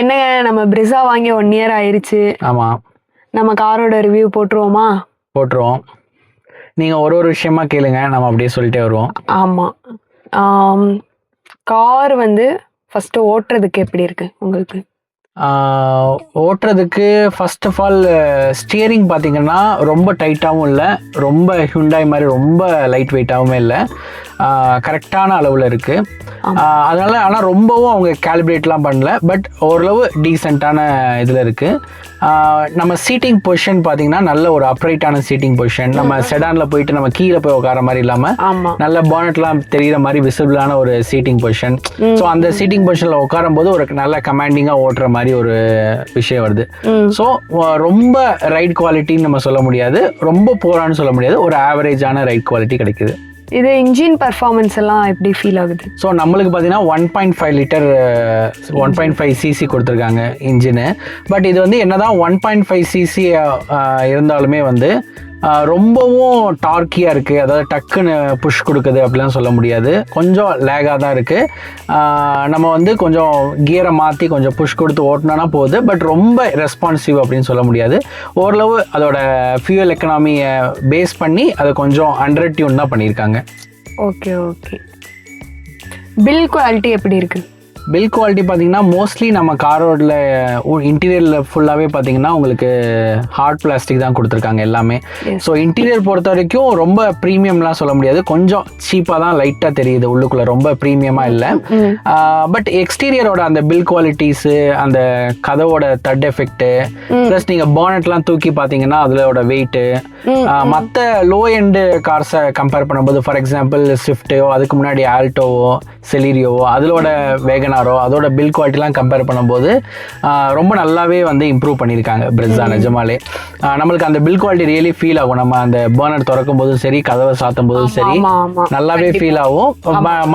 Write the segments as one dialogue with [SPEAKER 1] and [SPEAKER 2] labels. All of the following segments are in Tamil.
[SPEAKER 1] என்னங்க நம்ம பிரிசா வாங்கி ஒன் இயர் ஆயிருச்சு.
[SPEAKER 2] ஆமாம்
[SPEAKER 1] நம்ம காரோட ரிவ்யூ போட்டுருவோமா?
[SPEAKER 2] போட்டுருவோம். நீங்கள் ஒரு ஒரு விஷயமா கேளுங்க நம்ம அப்படியே சொல்லிட்டே வருவோம்.
[SPEAKER 1] ஆமாம் கார் வந்து ஃபஸ்ட்டு ஓட்டுறதுக்கு எப்படி இருக்கு உங்களுக்கு?
[SPEAKER 2] ஓட்டுறதுக்கு ஃபர்ஸ்ட் ஆஃப் ஆல் ஸ்டியரிங் பார்த்தீங்கன்னா ரொம்ப டைட்டாகவும் இல்லை ரொம்ப ஹுண்டாய் மாதிரி ரொம்ப லைட் வெயிட்டாகவும் இல்லை. கரெக்டான அளவில் இருக்குது. அதனால ஆனால் ரொம்பவும் அவங்க கேலிப்ரேட்லாம் பண்ணல. பட் ஓரளவு டீசெண்டான இதில் இருக்குது நம்ம சீட்டிங் பொசிஷன் பார்த்தீங்கன்னா நல்ல ஒரு அப்ரைட்டான சீட்டிங் பொசிஷன் நம்ம செடானில் போயிட்டு நம்ம கீழே போய் உட்கார மாதிரி இல்லாமல் நல்ல பானட்லாம் தெரியுற மாதிரி விசிபிளான ஒரு சீட்டிங் பொசிஷன் ஸோ அந்த சீட்டிங் பொசிஷனில் உட்காரும் போது ஒரு நல்ல கமாண்டிங்காக ஓட்டுற மாதிரி ஒரு விஷயம் வருது. ஸோ ரொம்ப ரைட் குவாலிட்டின்னு நம்ம சொல்ல முடியாது. ரொம்ப போரான்னு சொல்ல முடியாது. ஒரு ஆவரேஜான ரைட் குவாலிட்டி கிடைக்குது.
[SPEAKER 1] இது இன்ஜின் பர்ஃபார்மன்ஸ் எல்லாம் எப்படி ஃபீல் ஆகுது?
[SPEAKER 2] ஸோ நம்மளுக்கு பார்த்தீங்கன்னா one point five litre one point five CC கொடுத்துருக்காங்க இன்ஜினு பட் இது வந்து என்னதான் ஒன் பாயிண்ட் ஃபைவ் சிசி இருந்தாலுமே வந்து ரொம்பவும் டார்க்கியாக இருக்குது அதாவது டக்குன்னு புஷ் கொடுக்குது அப்படிலாம் சொல்ல முடியாது. கொஞ்சம் லேகாக தான் இருக்குது நம்ம வந்து கொஞ்சம் கியரை மாற்றி கொஞ்சம் புஷ் கொடுத்து ஓட்டினோன்னா போகுது. பட் ரொம்ப ரெஸ்பான்சிவ் அப்படின்னு சொல்ல முடியாது. ஓரளவு அதோட ஃபியூல் எக்கனாமியை பேஸ் பண்ணி அதை கொஞ்சம் அண்டர் டியூன் தான் பண்ணியிருக்காங்க.
[SPEAKER 1] ஓகே ஓகே பில் குவாலிட்டி எப்படி இருக்குது
[SPEAKER 2] பில் குவாலிட்டி பார்த்தீங்கன்னா மோஸ்ட்லி நம்ம காரோட இன்டீரியரில் ஃபுல்லாகவே பார்த்தீங்கன்னா உங்களுக்கு ஹார்ட் பிளாஸ்டிக் தான் கொடுத்துருக்காங்க எல்லாமே. ஸோ இன்டீரியர் பொறுத்த வரைக்கும் ரொம்ப ப்ரீமியம்லாம் சொல்ல முடியாது. கொஞ்சம் சீப்பாக தான் லைட்டாக தெரியுது உள்ளுக்குள்ளே. ரொம்ப ப்ரீமியமாக இல்லை. பட் எக்ஸ்டீரியரோட அந்த பில் குவாலிட்டிஸு அந்த கதவோட தட் எஃபெக்ட்டு ப்ளஸ் நீங்கள் பானட்லாம் தூக்கி பார்த்தீங்கன்னா அதோட வெயிட்டு மற்ற லோ எண்டு கார்ஸை கம்பேர் பண்ணும்போது ஃபார் எக்ஸாம்பிள் ஸ்விஃப்ட்டோ அதுக்கு முன்னாடி ஆல்டோவோ செலீரியோவோ அதோட வேகனாரோ அதோட பில் குவாலிட்டிலாம் கம்பேர் பண்ணும்போது ரொம்ப நல்லாவே வந்து இம்ப்ரூவ் பண்ணியிருக்காங்க பிரெஸ்ஸா நிஜமாலே. நம்மளுக்கு அந்த பில் குவாலிட்டி ரியலி ஃபீல் ஆகும். நம்ம அந்த பேர்னர் திறக்கும் போதும் சரி கதவை சாத்தும் போதும் சரி நல்லாவே ஃபீல் ஆகும்.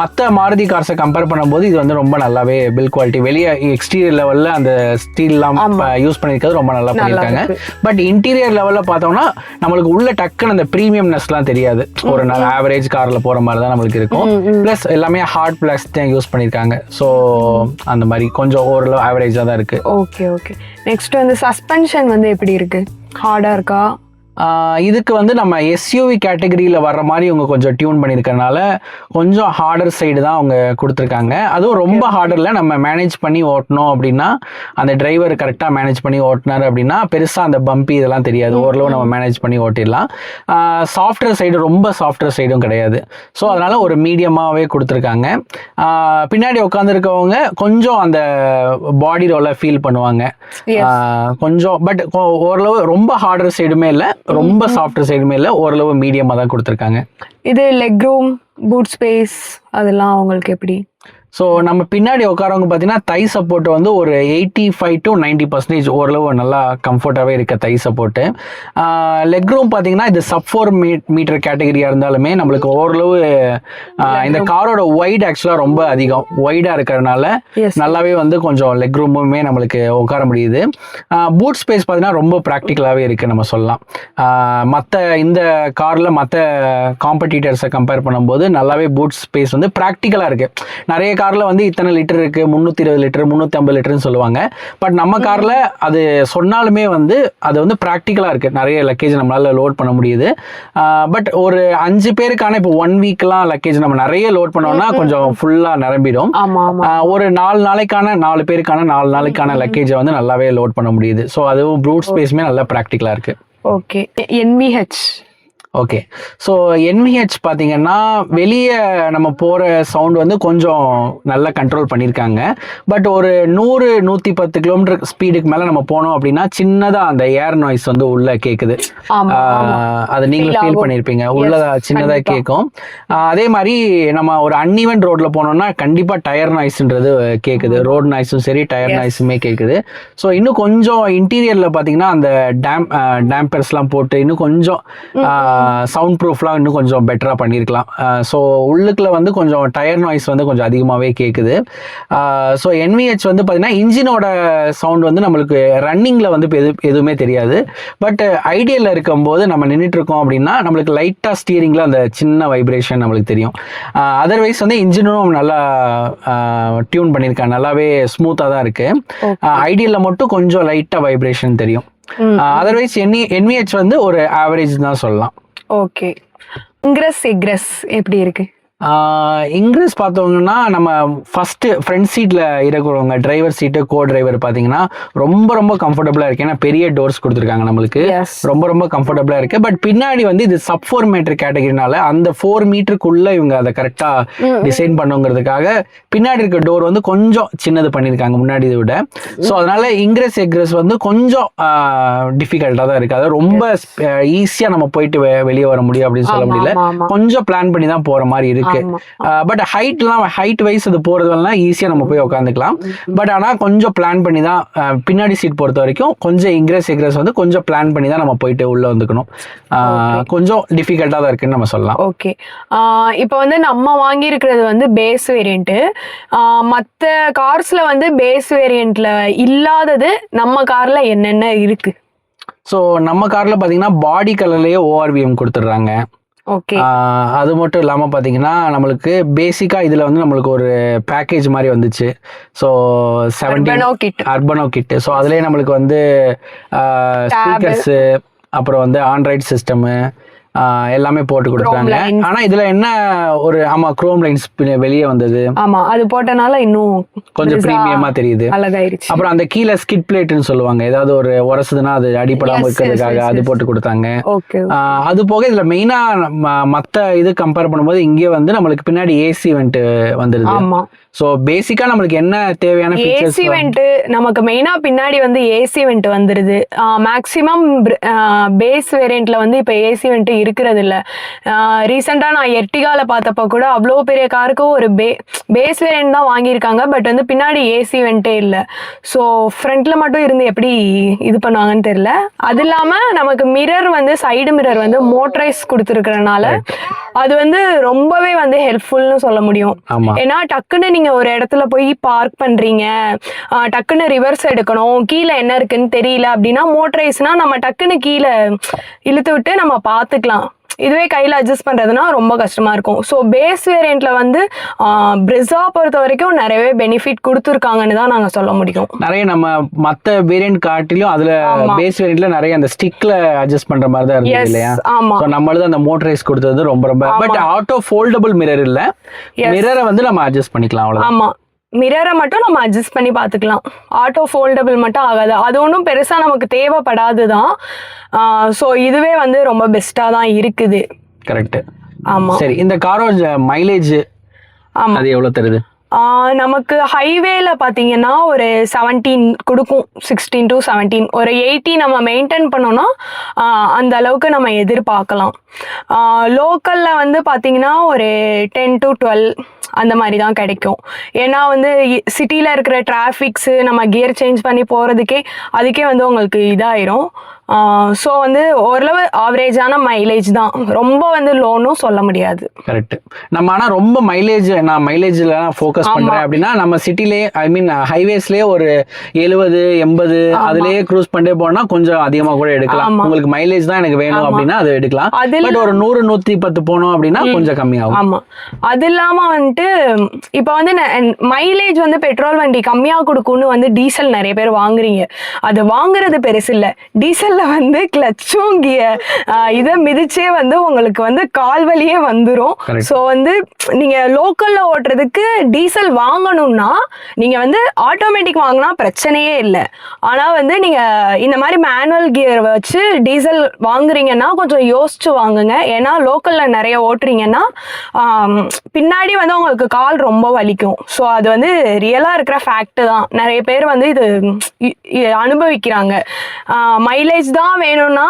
[SPEAKER 2] மற்ற மாருதி கார்ஸை கம்பேர் பண்ணும்போது இது வந்து ரொம்ப நல்லாவே பில் குவாலிட்டி வெளியே எக்ஸ்டீரியர் லெவலில் அந்த ஸ்டீல்லாம் யூஸ் பண்ணியிருக்கிறது ரொம்ப நல்லா பண்ணியிருக்காங்க. பட் இன்டீரியர் லெவலில் பார்த்தோம்னா நம்மளுக்கு உள்ள டக்குன்னு அந்த ப்ரீமியம்னஸ்லாம் தெரியாது. ஒரு நல்ல ஆவரேஜ் காரில் போகிற மாதிரி தான் நம்மளுக்கு இருக்கும். ப்ளஸ் எல்லாமே ஹார்ட் பிளாஸ் தான் யூஸ் பண்ணியிருக்காங்க. ஸோ அந்த மாதிரி கொஞ்சம் ஓரளவு ஆவரேஜாக தான் இருக்குது
[SPEAKER 1] ஓகே ஓகே நெக்ஸ்ட் வந்து சஸ்பென்ஷன் வந்து எப்படி இருக்குது ஹார்டாக இருக்கா?
[SPEAKER 2] இதுக்கு வந்து நம்ம எஸ்யூவி கேட்டகரியில் வர்ற மாதிரி இவங்க கொஞ்சம் டியூன் பண்ணியிருக்கறனால கொஞ்சம் ஹார்டர் சைடு தான் அவங்க கொடுத்துருக்காங்க. அதுவும் ரொம்ப ஹார்டரில் நம்ம மேனேஜ் பண்ணி ஓட்டணும் அப்படின்னா அந்த டிரைவர் கரெக்டாக மேனேஜ் பண்ணி ஓட்டினார் அப்படின்னா பெருசாக அந்த பம்பி இதெல்லாம் தெரியாது. ஓரளவு நம்ம மேனேஜ் பண்ணி ஓட்டிடலாம். சாஃப்ட்வேர் சைடு ரொம்ப சாஃப்ட்வேர் சைடும் கிடையாது. ஸோ அதனால் ஒரு மீடியமாகவே கொடுத்துருக்காங்க. பின்னாடி உட்காந்துருக்கவங்க கொஞ்சம் அந்த பாடி ரோலை ஃபீல் பண்ணுவாங்க. கொஞ்சம் பட் ஓரளவு ரொம்ப ஹார்டர் சைடுமே இல்லை. ரொம்ப சாஃப்ட்வேர் சைடுமே இல்லை ஓரளவு மீடியமாக தான் கொடுத்துருக்காங்க.
[SPEAKER 1] இது லெக் ரூம் பூட் ஸ்பேஸ் அதெல்லாம் உங்களுக்கு எப்படி?
[SPEAKER 2] ஸோ நம்ம பின்னாடி உட்காரவங்க பார்த்தீங்கன்னா தை சப்போர்ட் வந்து ஒரு eighty five to ninety percentage ஓரளவு நல்லா கம்ஃபர்ட்டாகவே இருக்க தை சப்போர்ட்டு லெக் ரூம் பார்த்தீங்கன்னா இது சப் ஃபோர் மீட்டர் கேட்டகரியாக இருந்தாலுமே நம்மளுக்கு ஓரளவு இந்த காரோட ஒய்டு ஆக்சுவலாக ரொம்ப அதிகம். ஒய்டாக இருக்கிறதுனால நல்லாவே வந்து கொஞ்சம் லெக் ரூமுமே நம்மளுக்கு உட்கார முடியுது. பூட் ஸ்பேஸ் பார்த்தீங்கன்னா ரொம்ப ப்ராக்டிக்கலாகவே இருக்குது நம்ம சொல்லலாம். மற்ற இந்த காரில் மற்ற காம்படிட்டர்ஸை கம்பேர் பண்ணும்போது நல்லாவே பூட் ஸ்பேஸ் வந்து ப்ராக்டிக்கலாக இருக்குது நிறைய காரில் வந்து இத்தனை லிட்டர் இருக்குது முந்நூற்றி இருபது லிட்டர் முந்நூற்றி ஐம்பது லிட்டர்னு சொல்லுவாங்க. பட் நம்ம காரில் அது சொன்னாலுமே வந்து அது வந்து ப்ராக்டிக்கலாக இருக்குது நிறைய லக்கேஜ் நம்மளால் லோட் பண்ண முடியுது. பட் ஒரு அஞ்சு பேருக்கான இப்போ ஒன் வீக்லாம் லக்கேஜ் நம்ம நிறைய லோட் பண்ணோம்னா கொஞ்சம் ஃபுல்லாக நிரம்பிடும். ஒரு நாலு நாளைக்கான நாலு பேருக்கான நாலு நாளைக்கான லக்கேஜை வந்து நல்லாவே லோட் பண்ண முடியுது. ஸோ அதுவும் ப்ரூட் ஸ்பேஸுமே நல்லா ப்ராக்டிக்கலாக இருக்கு.
[SPEAKER 1] Okay. NVH
[SPEAKER 2] okay so NVH பார்த்தீங்கன்னா வெளியே நம்ம போகிற சவுண்ட் வந்து கொஞ்சம் நல்லா கண்ட்ரோல் பண்ணியிருக்காங்க பட் ஒரு நூறு நூற்றி பத்து கிலோமீட்டர் ஸ்பீடுக்கு மேலே நம்ம போனோம் அப்படின்னா சின்னதாக அந்த ஏர் நாய்ஸ் வந்து உள்ளே கேட்குது அது நீங்களும் ஃபீல். பண்ணியிருப்பீங்க உள்ளதா சின்னதாக. கேட்கும் அதே மாதிரி நம்ம ஒரு அன்இவன் ரோட்ல போனோம்னா கண்டிப்பா டயர் நாய்ஸ்ன்றது கேட்குது ரோட் நாய்ஸும் சரி டயர் நாய்ஸுமே கேட்குது ஸோ இன்னும் கொஞ்சம் இன்டீரியர்ல பாத்தீங்கன்னா அந்த டேம் டேம்பர்ஸ்லாம் போட்டு இன்னும் கொஞ்சம் சவுண்ட் ப்ரூஃப்லாம் இன்னும் கொஞ்சம் பெட்டராக பண்ணியிருக்கலாம் ஸோ உள்ளுக்குள்ள வந்து கொஞ்சம் டயர் நாய்ஸ் வந்து கொஞ்சம் அதிகமாகவே கேட்குது ஸோ என்விஹெச் வந்து பார்த்தீங்கன்னா இன்ஜினோட சவுண்ட் வந்து நம்மளுக்கு ரன்னிங்கில் வந்து எது எதுவுமே தெரியாது. பட் ஐடியலில் இருக்கும்போது நம்ம நின்றுட்டு இருக்கோம் அப்படின்னா நம்மளுக்கு லைட்டாக ஸ்டீரிங்கில் அந்த சின்ன வைப்ரேஷன் நம்மளுக்கு தெரியும். அதர்வைஸ் வந்து இன்ஜினும் நல்லா டியூன் பண்ணியிருக்காங்க நல்லாவே ஸ்மூத்தாக தான் இருக்குது ஐடியலில் மட்டும் கொஞ்சம் லைட்டாக வைப்ரேஷன் தெரியும். அதர்வைஸ் என்இ என்விஹெச் வந்து ஒரு ஆவரேஜ் தான் சொல்லலாம்.
[SPEAKER 1] ஓகே இங்கிரஸ் எக்ரஸ் எப்படி இருக்கு?
[SPEAKER 2] இங்கிரீஸ் பார்த்தவங்கன்னா நம்ம ஃபஸ்ட்டு ஃப்ரண்ட் சீட்டில் இருக்கிறவங்க டிரைவர் சீட்டு கோ டிரைவர் பார்த்தீங்கன்னா ரொம்ப ரொம்ப கம்ஃபர்டபுளாக இருக்கு. ஏன்னா பெரிய டோர்ஸ் கொடுத்துருக்காங்க நம்மளுக்கு. ரொம்ப ரொம்ப கம்ஃபர்டபுளாக இருக்கு. பட் பின்னாடி வந்து இது சப் ஃபோர் மீட்டர் கேட்டகரினால அந்த ஃபோர் மீட்டருக்குள்ள இவங்க அதை கரெக்டாக டிசைன் பண்ணுங்கிறதுக்காக பின்னாடி இருக்க டோர் வந்து கொஞ்சம் சின்னது பண்ணியிருக்காங்க முன்னாடி இதை விட. ஸோ அதனால இங்கிரஸ் எக்ரஸ் வந்து கொஞ்சம் டிஃபிகல்ட்டாக தான் இருக்கு. அதாவது ரொம்ப ஈஸியாக நம்ம போயிட்டு வெளியே வர முடியும் அப்படின்னு சொல்ல முடியல. கொஞ்சம் பிளான் பண்ணி தான் போற மாதிரி இருக்கு.
[SPEAKER 1] ஆமா.
[SPEAKER 2] பட் ஹைட்லாம் ஹைட் வைஸ் அது போறதுலாம் ஈஸியா நம்ம போய் உட்காந்துக்கலாம் பட் ஆனா கொஞ்சம் பிளான் பண்ணி தான் அஹ், பின்னாடி சீட் பொறுத்த வரைக்கும் கொஞ்சம் இங்கிரஸ் எக்ரஸ் வந்து கொஞ்சம் பிளான் பண்ணி தான் நம்ம போயிட்டு உள்ள வந்துக்கணும். அஹ், கொஞ்சம் டிஃபிகல்ட்டா தான் இருக்குன்னு நம்ம சொல்லலாம்.
[SPEAKER 1] ஓகே இப்போ வந்து நம்ம வாங்கியிருக்கிறது வந்து பேஸ் வேரியண்ட்டு மற்ற கார்ஸ்ல வந்து பேஸ் வேரியண்ட்ல இல்லாதது நம்ம கார்ல என்னென்ன இருக்கு?
[SPEAKER 2] ஸோ நம்ம கார்ல பாத்தீங்கன்னா பாடி கலர்லயே ஓஆர்விஎம் கொடுத்துட்றாங்க.
[SPEAKER 1] ஓகே
[SPEAKER 2] அது மட்டும் இல்லாமல் பார்த்தீங்கன்னா நம்மளுக்கு பேசிக்காக இதில் வந்து நம்மளுக்கு ஒரு பேக்கேஜ் மாதிரி வந்துச்சு. ஸோ செவன்டீன் அர்பனோ கிட்டு ஸோ அதுலேயே நம்மளுக்கு வந்து ஸ்பீக்கர்ஸு அப்புறம் வந்து ஆண்ட்ராய்ட் சிஸ்டமு எல்லாமே போட்டு கொடுத்தாங்க. ஆனால் இதில் என்ன ஒரு ஆமாம் க்ரோம் லைன்ஸ் வெளியே வந்தது?
[SPEAKER 1] ஆமா அது போட்டனால இன்னும்
[SPEAKER 2] கொஞ்சம்
[SPEAKER 1] பெருசா
[SPEAKER 2] ப்ரீமியமாக தெரியுது.
[SPEAKER 1] அழகாயிருச்சு.
[SPEAKER 2] அப்புறம் அந்த கீழே ஸ்கிட் பிளேட்னு சொல்லுவாங்க. ஏதாவது ஒரு உரசுதுன்னா அது
[SPEAKER 1] yes,
[SPEAKER 2] இருக்கிறதுக்காக அது. போட்டு கொடுத்தாங்க. அது போக இதுல மெயினா மத்த இது கம்பேர் பண்ணும்போது இங்கே வந்து நம்மளுக்கு பின்னாடி ஏசி வெண்ட் வந்துருது.
[SPEAKER 1] ஆமா.
[SPEAKER 2] ஸோ பேசிக்கா நம்மளுக்கு என்ன தேவையான
[SPEAKER 1] ஏசி வெண்ட் நமக்கு மெயினா பின்னாடி வந்து ஏசி வெண்ட் வந்துருது. மேக்ஸிமம் பேஸ் வேரியண்ட்ல வந்து இப்போ ஏசி வெண்ட் இருக்கிறது இல்ல ரீசெண்டா நான் எர்டிகால பார்த்தப்ப கூட அவ்வளோ பெரிய காருக்கும் ஒரு பே பேஸ் வேரியண்ட் தான் வாங்கியிருக்காங்க. பட் வந்து பின்னாடி ஏசி வெண்ட்டே இல்லை. ஸோ ஃப்ரண்ட்ல மட்டும் இருந்து எப்படி இது பண்ணுவாங்கன்னு தெரியல. அது இல்லாம நமக்கு மிரர் வந்து சைடு மிரர் வந்து மோட்டரைஸ் கொடுத்துருக்கறனால அது வந்து ரொம்பவே வந்து ஹெல்ப்ஃபுல்னு சொல்ல முடியும். ஏன்னா டக்குன்னு நீங்க ஒரு இடத்துல போய் பார்க் பண்றீங்க. டக்குன்னு ரிவர்ஸ் எடுக்கணும். கீழே என்ன இருக்குன்னு தெரியல அப்படின்னா மோட்டரைஸ்னா நம்ம டக்குன்னு கீழே இழுத்து விட்டு நம்ம பார்த்துக்கலாம். இதுவே கையில் அட்ஜஸ்ட் பண்ணுறதுனா ரொம்ப கஷ்டமாக இருக்கும். ஸோ பேஸ் வேரியண்ட்ல வந்து பிரிஸா பொறுத்த வரைக்கும் நிறையவே பெனிஃபிட் கொடுத்துருக்காங்கன்னு தான் நாங்கள் சொல்ல முடியும்.
[SPEAKER 2] நிறைய நம்ம மத்த வேரியன்ட் காட்டிலும் அதுல. பேஸ் வேரியன்ட்ல நிறைய அந்த ஸ்டிக்ல அட்ஜஸ்ட் பண்ற மாதிரி தான் இருந்தது இல்லையா?
[SPEAKER 1] ஆமா.
[SPEAKER 2] ஸோ நம்மளது அந்த மோட்டரைஸ் கொடுத்தது ரொம்ப ரொம்ப. பட் ஆட்டோ ஃபோல்டபுள் மிரர் இல்ல. மிரரை வந்து நம்ம அட்ஜஸ்ட் பண்ணிக்கலாம் அவ்வளவுதான்.
[SPEAKER 1] ஆமா. மிரரை மட்டும் நம்ம அட்ஜஸ்ட் பண்ணி பார்த்துக்கலாம். ஆட்டோ ஃபோல்டபிள் மட்டும் ஆகாது. அது ஒன்றும் பெருசாக நமக்கு தேவைப்படாது தான் ஸோ இதுவே வந்து ரொம்ப பெஸ்ட்டாக தான் இருக்குது.
[SPEAKER 2] கரெக்ட்
[SPEAKER 1] ஆமாம்
[SPEAKER 2] சரி இந்த காரோட மைலேஜ்
[SPEAKER 1] ஆமாம்
[SPEAKER 2] அது எவ்வளவு தருது?
[SPEAKER 1] நமக்கு ஹைவேல பார்த்தீங்கன்னா ஒரு செவன்டீன் கொடுக்கும். சிக்ஸ்டீன் டு செவன்டீன் ஒரு எயிட்டி நம்ம மெயின்டைன் பண்ணோம்னா அந்த அளவுக்கு நம்ம எதிர்பார்க்கலாம். லோக்கலில் வந்து பார்த்தீங்கன்னா ஒரு டென் டு டுவெல் அந்த மாதிரி தான் கிடைக்கும். ஏன்னா வந்து சிட்டியில் இருக்கிற டிராஃபிக்ஸு நம்ம கியர் சேஞ்ச் பண்ணி போகிறதுக்கே அதுக்கே வந்து உங்களுக்கு இதாயிரும். ஸோ வந்து ஓரளவு ஆவரேஜான மைலேஜ் தான். ரொம்ப வந்து லோனும் சொல்ல முடியாது.
[SPEAKER 2] கரெக்ட் நம்ம ஆனா ரொம்ப மைலேஜ் நான் மைலேஜ்ல ஃபோக்கஸ்
[SPEAKER 1] ஆமா.
[SPEAKER 2] பண்றேன் அப்படின்னா நம்ம சிட்டிலே ஐ மீன் ஹைவேஸ்லயே ஒரு எழுபது எண்பது. அதுலயே க்ரூஸ் பண்ணிட்டே போனா கொஞ்சம் அதிகமா கூட எடுக்கலாம். உங்களுக்கு மைலேஜ் தான் எனக்கு வேணும். அப்படின்னா அது எடுக்கலாம்.
[SPEAKER 1] அதில்
[SPEAKER 2] ஒரு நூறு நூத்தி பத்து போனோம் அப்படின்னா கொஞ்சம் கம்மியாகும்.
[SPEAKER 1] ஆமா. அது இல்லாம வந்துட்டு இப்போ வந்து மைலேஜ் வந்து பெட்ரோல் வண்டி கம்மியா கொடுக்கும்னு வந்து டீசல் நிறைய பேர் வாங்குறீங்க. அது வாங்குறது பெருசு இல்ல. டீசல்ல வந்து கிளச்சும் இதை மிதிச்சே வந்து உங்களுக்கு வந்து கால் வலியே வந்துரும்
[SPEAKER 2] Correct.
[SPEAKER 1] ஸோ வந்து நீங்க லோக்கல்ல ஓட்டுறதுக்கு டீசல் வாங்கணும்னா நீங்க வந்து ஆட்டோமேட்டிக் வாங்கினா பிரச்சனையே இல்லை. ஆனா வந்து நீங்க இந்த மாதிரி மேனுவல் கியர் வச்சு டீசல் வாங்குறீங்கன்னா கொஞ்சம் யோசிச்சு வாங்குங்க. ஏன்னா லோக்கல்ல நிறைய ஓட்டுறீங்கன்னா பின்னாடி வந்து உங்களுக்கு கால் ரொம்ப வலிக்கும். ஸோ அது வந்து ரியலா இருக்கிற ஃபேக்ட் தான். நிறைய பேர் வந்து இது இ- அனுபவிக்கிறாங்க. மைலேஜ் தான் வேணும்னா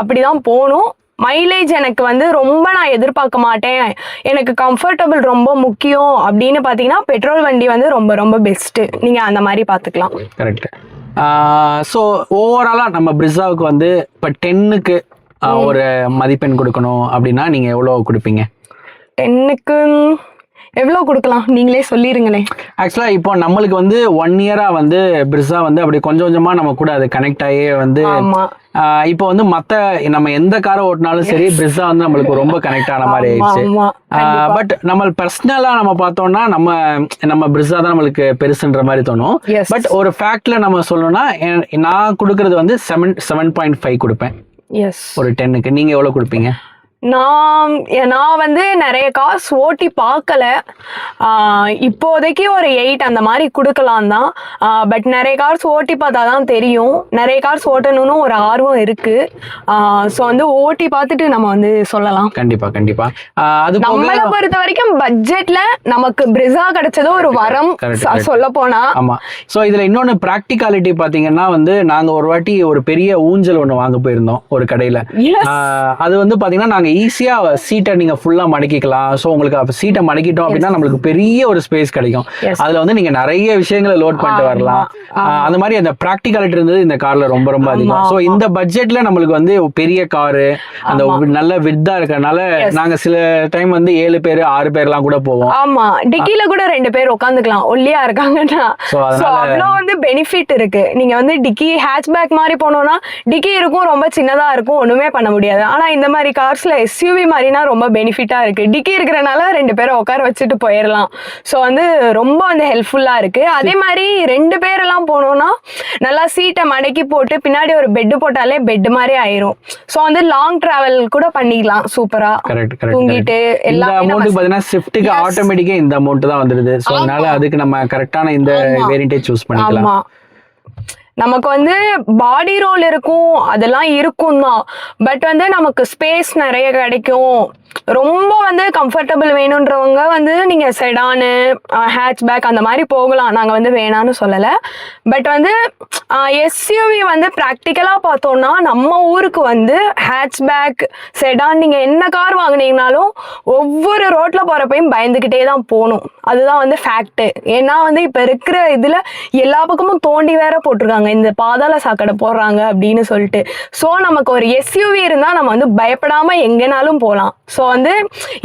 [SPEAKER 1] அப்படிதான் போகணும். மைலேஜ் எனக்கு வந்து ரொம்ப நான் எதிர்பார்க்க மாட்டேன். எனக்கு கம்ஃபர்டபுள் ரொம்ப முக்கியம் அப்படின்னு பார்த்தீங்கன்னா பெட்ரோல் வண்டி வந்து ரொம்ப ரொம்ப பெஸ்ட்டு நீங்கள் அந்த மாதிரி பார்த்துக்கலாம்
[SPEAKER 2] கரெக்ட் ஸோ ஓவராலாக நம்ம பிரிஸாவுக்கு வந்து இப்போ டென்னுக்கு ஒரு மதிப்பெண் கொடுக்கணும் அப்படின்னா நீங்க எவ்வளவு கொடுப்பீங்க?
[SPEAKER 1] டென்னுக்கு எவ்வளோ கொடுக்கலாம்? நீங்களே சொல்லிருங்களேன்
[SPEAKER 2] ஆக்சுவலா இப்போ நம்மளுக்கு வந்து ஒன் இயரா வந்து பிரிஸா வந்து அப்படி கொஞ்சம் கொஞ்சமா நம்ம கூட அது கனெக்ட் ஆகி வந்து இப்போ வந்து மத்த நம்ம எந்த காரை ஓட்டினாலும் சரி பிரிஸா வந்து நம்மளுக்கு ரொம்ப கனெக்ட் ஆன மாதிரி ஆயிடுச்சு. பட் நம்ம பர்சனலா நம்ம பார்த்தோம்னா நம்ம நம்ம பிரிஸா தான் நம்மளுக்கு பெருசுன்ற மாதிரி தோணும். பட் ஒரு ஃபேக்ட்ல நம்ம சொல்லணும்னா நான் கொடுக்கறது வந்து செவன் செவன் பாயிண்ட் ஃபைவ் கொடுப்பேன்.
[SPEAKER 1] எஸ்
[SPEAKER 2] ஒரு டென்னுக்கு நீங்க எவ்வளவு கொடுப்பீங்க?
[SPEAKER 1] நான் நான் வந்து நிறைய காசு ஓட்டி பார்க்கல. இப்போதைக்கு ஒரு எயிட் அந்த மாதிரி கொடுக்கலாம் தான். பட் நிறைய கார்ஸ் ஓட்டி பார்த்தா தான் தெரியும். நிறைய கார்ஸ் ஓட்டணும்னு ஒரு ஆர்வம் இருக்கு. ஸோ வந்து ஓட்டி பார்த்துட்டு நம்ம வந்து சொல்லலாம்.
[SPEAKER 2] கண்டிப்பா கண்டிப்பா. ஆஹ் அது
[SPEAKER 1] நம்மளை பொறுத்த வரைக்கும் பட்ஜெட்ல நமக்கு பிரிசா கிடைச்சது ஒரு வரம். சொல்ல போனா.
[SPEAKER 2] ஆமா. சோ இதுல இன்னொன்னு ப்ராக்டிகாலிட்டி பாத்தீங்கன்னா வந்து நாங்க ஒரு வாட்டி ஒரு பெரிய ஊஞ்சல் ஒண்ணு வாங்க போயிருந்தோம் ஒரு கடையில. அது வந்து பாத்தீங்கன்னா நாங்க ஈஸியா சீட்டை நீங்க ஃபுல்லா மடக்கிக்கலாம். சோ உங்களுக்கு அப்ப சீட்டை மடக்கிட்டோம் அப்படின்னா நம்மளுக்கு பெரிய ஒரு ஸ்பேஸ் கிடைக்கும். அதுல வந்து நீங்க நிறைய விஷயங்களை லோட் பண்ணிட்டு வரலாம். அந்த மாதிரி அந்த ப்ராக்டிகாலிட்டி இருந்தது இந்த கார்ல ரொம்ப ரொம்ப அதிகம். சோ இந்த பட்ஜெட்ல நம்மளுக்கு வந்து பெரிய காரு அந்த. நல்ல வித்தா இருக்கறனால நாங்க சில டைம் வந்து ஏழு பேர் ஆறு பேர்லாம் கூட போவோம்.
[SPEAKER 1] ஆமா. டிக்கில கூட ரெண்டு பேர் உட்காந்துக்கலாம். ஒல்லியா இருக்காங்கன்னா. பெனிஃபிட் இருக்கு. நீங்க வந்து டிக்கி ஹேட்ச்பேக் மாதிரி போனோம்னா டிக்கி இருக்கும் ரொம்ப சின்னதா இருக்கும் ஒண்ணுமே பண்ண முடியாது. ஆனா இந்த மாதிரி கார்ஸ்ல எஸ்யூவி மாதிரினா ரொம்ப பெனிஃபிட்டா இருக்கு. டிக்கி இருக்கிறனால ரெண்டு பேரை உட்கார வச்சுட்டு போயிடலாம் ஸோ வந்து ரொம்ப வந்து ஹெல்ப்ஃபுல்லா இருக்கு. அதே மாதிரி ரெண்டு பேரெல்லாம் போனோம்னா நல்லா சீட்டை மடக்கி போட்டு பின்னாடி ஒரு பெட் போட்டாலே பெட் மாதிரி ஆயிரும். ஸோ வந்து லாங் டிராவல் கூட பண்ணிக்கலாம். சூப்பரா தூங்கிட்டு நம்ம
[SPEAKER 2] அமௌண்ட்டுக்கு பாத்தீங்கன்னா ஸ்விஃப்ட்டுக்கு. ஆட்டோமேட்டிக்கா இந்த அமௌண்ட் தான் வந்துடுது ஸோ அதனால அதுக்கு நம்ம கரெக்டான இந்த. வேரியண்டே சூஸ் பண்ணிக்கலாம்.
[SPEAKER 1] ஆமா. நமக்கு வந்து பாடி ரோல் இருக்கும் அதெல்லாம் இருக்கும் தான் பட் வந்து நமக்கு ஸ்பேஸ் நிறைய கிடைக்கும். ரொம்ப வந்து கம்ஃபர்டபுள் வேணுன்றவங்க வந்து நீங்கள் செடானு ஹேட்ச்பேக் அந்த மாதிரி போகலாம். நாங்கள் வந்து வேணான்னு சொல்லலை. பட் வந்து எஸ்யூவி வந்து ப்ராக்டிக்கலாக பார்த்தோம்னா நம்ம ஊருக்கு வந்து ஹேட்ச்பேக் செடான் நீங்கள் என்ன கார் வாங்கினீங்கனாலும் ஒவ்வொரு ரோட்டில் போகிறப்பையும் பயந்துகிட்டே தான் போகணும். அதுதான் வந்து ஃபேக்ட்டு ஏன்னா வந்து இப்போ இருக்கிற இதில் எல்லா பக்கமும் தோண்டி வேற போட்டிருக்காங்க. இந்த பாதாள சாக்கடை போடுறாங்க அப்படின்னு சொல்லிட்டு. ஸோ நமக்கு ஒரு எஸ்யூவி இருந்தால் நம்ம வந்து பயப்படாமல் எங்கேனாலும் போகலாம். ஸோ வந்து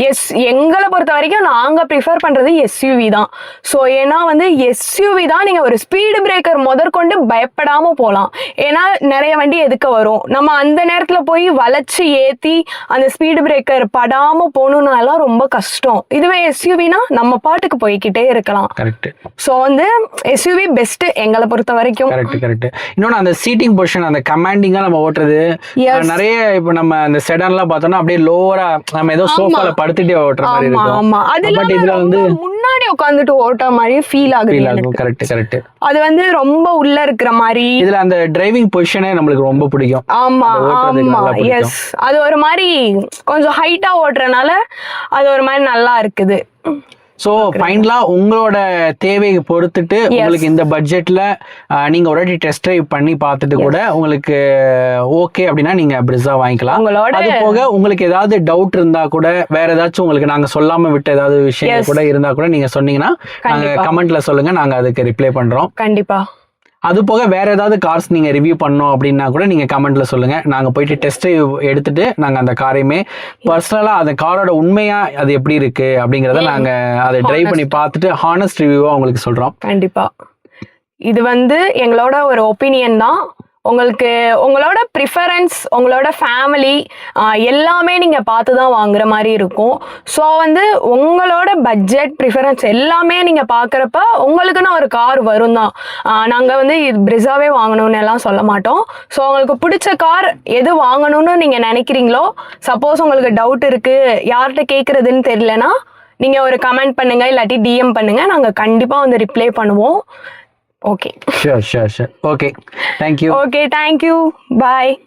[SPEAKER 1] எஸ் எங்களை பொறுத்த வரைக்கும் நாங்க ப்ரிஃபர் பண்றது எஸ்யூவி தான். ஸோ ஏன்னா வந்து எஸ்யூவி தான் நீங்க ஒரு ஸ்பீடு பிரேக்கர் முதற்கொண்டு பயப்படாம போகலாம் ஏன்னா நிறைய வண்டி எதுக்க வரும்? நம்ம அந்த நேரத்துல போய் வளைச்சு ஏத்தி அந்த ஸ்பீடு பிரேக்கர் படாம போகணுன்னாலாம் ரொம்ப கஷ்டம். இதுவே எஸ்யூவினா நம்ம பாட்டுக்கு போய்க்கிட்டே இருக்கலாம்.
[SPEAKER 2] கரெக்ட்
[SPEAKER 1] ஸோ வந்து எஸ்யூவி பெஸ்ட் எங்களை பொறுத்த வரைக்கும்.
[SPEAKER 2] கரெக்ட் கரெக்ட் இன்னொன்னு அந்த சீட்டிங் பொசிஷன் அந்த கமாண்டிங்கா நம்ம ஓட்டுறது நிறைய இப்போ நம்ம அந்த செடான்லாம் பார்த்தோம்னா அப்படியே லோவரா நம்ம ஏதோ சோஃபால படுத்துட்டே ஓட்டுற மாதிரி இருக்கும்.
[SPEAKER 1] ஆமா. அது
[SPEAKER 2] பட்
[SPEAKER 1] இல்லாம
[SPEAKER 2] இதுல வந்து
[SPEAKER 1] முன்னாடி உட்காந்துட்டு ஓட்ட மாதிரி ஃபீல் ஆகுது
[SPEAKER 2] ஃபீல்
[SPEAKER 1] எனக்கு.
[SPEAKER 2] ஆகும் கரெக்ட் கரெக்ட்
[SPEAKER 1] அது வந்து ரொம்ப உள்ள இருக்கிற மாதிரி.
[SPEAKER 2] இதுல அந்த டிரைவிங் பொசிஷனே நம்மளுக்கு ரொம்ப பிடிக்கும்.
[SPEAKER 1] ஆமா ஆமா. எஸ் அது ஒரு மாதிரி கொஞ்சம் ஹைட்டா ஓட்டுறனால அது ஒரு மாதிரி நல்லா இருக்குது.
[SPEAKER 2] ஸோ ஃபைனலா உங்களோட தேவையை பொறுத்துட்டு உங்களுக்கு இந்த பட்ஜெட்ல நீங்க ஒரு டெஸ்ட் ட்ரைவ் பண்ணி பார்த்துட்டு கூட உங்களுக்கு ஓகே அப்படின்னா நீங்க பிரிஸா வாங்கிக்கலாம். அது போக உங்களுக்கு ஏதாவது டவுட் இருந்தா கூட வேற ஏதாச்சும் உங்களுக்கு நாங்க சொல்லாம விட்ட ஏதாவது
[SPEAKER 1] Yes.
[SPEAKER 2] கூட இருந்தா கூட நீங்க சொன்னீங்கன்னா நாங்க
[SPEAKER 1] கண்டிப்பா.
[SPEAKER 2] கமெண்ட்ல சொல்லுங்க நாங்க அதுக்கு ரிப்ளை பண்றோம்.
[SPEAKER 1] கண்டிப்பா.
[SPEAKER 2] அது போக வேற ஏதாவது கார்ஸ் நீங்க ரிவ்யூ பண்ணோம் அப்படின்னா கூட நீங்க கமெண்ட்ல சொல்லுங்க. நாங்க போயிட்டு டெஸ்ட் எடுத்துட்டு நாங்க அந்த காரையுமே பர்சனலா அந்த காரோட உண்மையா அது எப்படி இருக்கு அப்படிங்கறத நாங்க அதை டிரைவ் பண்ணி பார்த்துட்டு ஹானஸ்ட் ரிவ்யூவா உங்களுக்கு சொல்றோம்.
[SPEAKER 1] கண்டிப்பா. இது வந்து எங்களோட ஒரு ஒப்பீனியன் தான். உங்களுக்கு உங்களோட ப்ரிஃபரன்ஸ் உங்களோட ஃபேமிலி எல்லாமே நீங்கள் பார்த்து தான் வாங்குற மாதிரி இருக்கும். ஸோ வந்து உங்களோட பட்ஜெட் ப்ரிஃபரன்ஸ் எல்லாமே நீங்கள் பார்க்குறப்ப உங்களுக்குன்னு ஒரு கார் வரும் தான் நாங்கள் வந்து இது பிரிஸாவே வாங்கணும்னு எல்லாம் சொல்ல மாட்டோம். ஸோ உங்களுக்கு பிடிச்ச கார் எது வாங்கணும்னு நீங்கள் நினைக்கிறீங்களோ சப்போஸ் உங்களுக்கு டவுட் இருக்குது யார்கிட்ட கேட்குறதுன்னு தெரியலனா நீங்கள் ஒரு கமெண்ட் பண்ணுங்கள் இல்லாட்டி டிஎம் பண்ணுங்கள் நாங்கள் கண்டிப்பாக வந்து ரிப்ளை பண்ணுவோம். Okay.
[SPEAKER 2] sure, sure, sure. Okay. Thank
[SPEAKER 1] you. Okay, thank you. Bye.